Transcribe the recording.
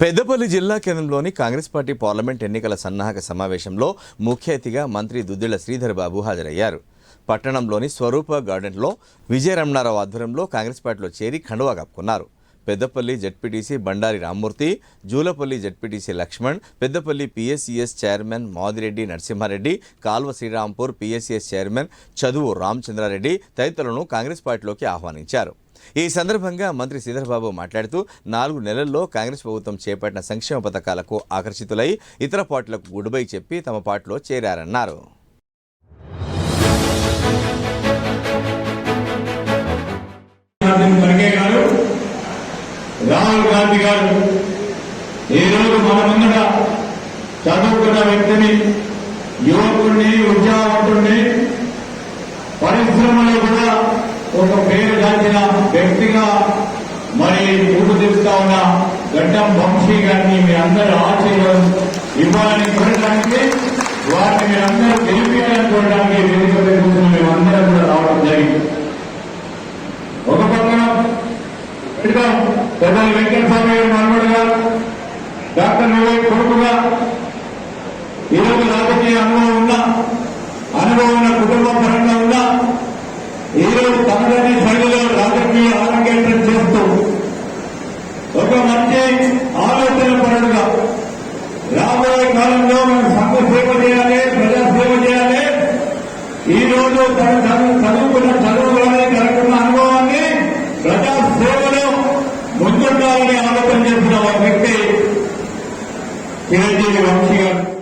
పెద్దపల్లి జిల్లా కేంద్రంలోని Congress party parliament ఎన్నికల సన్నాహక సమావేశంలో ముఖ్య అతిథిగా మంత్రి దుద్దిళ్ళ శ్రీధర్ బాబు హాజరయ్యారు. పట్టణంలోని స్వరూప గార్డెన్లో విజయరమణారావు ఆధ్వర్యంలో కాంగ్రెస్ పార్టీలో చేరి ఖండువా కప్పుకున్నారు Peddapalli ZPTC Bandari Rammurthy Julapalli ZPTC Laxman Peddapalli PSCS chairman Madireddy Narasimhareddy Kalva Srirampur PSCS chairman Chaduvu Ramachandrareddy తదితరులను Congress పార్టీలోకి ఆహ్వానించారు. ఈ సందర్భంగా మంత్రి శ్రీధర్బాబు మాట్లాడుతూ నాలుగు నెలల్లో కాంగ్రెస్ ప్రభుత్వం చేపట్టిన సంక్షేమ పథకాలకు ఆకర్షితులై ఇతర పార్టీలకు గుడ్బై చెప్పి తమ పార్టీలో చేరారన్నారు. గాంధీ రాహుల్ గాంధీ గారు ఈ రోజు మన ముందర చదువుకున్న వ్యక్తిని యువకుడిని ఉద్యోగవంతుడిని పరిశ్రమలో కూడా ఒక పేరు దాచిన వ్యక్తిగా మరి రూపుదిద్దుతా ఉన్న గడ్డం వంశీ గారిని మీ అందరూ ఆశీర్వాదం ఇవ్వాలని కోరడానికి వారిని మీరందరూ గెలిపించాలని కోరడానికి ఇదిగో పెద్దలు వెంకటస్వామి గారు మనవడుగా డాక్టర్ నిలయ కొడుకుగా ఈరోజు రాజకీయ అనుభవం ఉన్నా అనుభవం ఉన్న కుటుంబ పరంగా ఉన్నా ఈరోజు తనదని శైలిలో రాజకీయ ఆరోగ్యం చేస్తూ ఒక మంచి ఆలోచన పరుడుగా రాబోయే కాలంలో మనం సంఘ సేవ చేయాలి ప్రజాసేవ చేయాలి. ఈరోజు తను చదువుకున్న చదువు ముందుండాలని ఆలోచన చేసిన ఒక వ్యక్తి చిరంజీవి వంశీ గారు.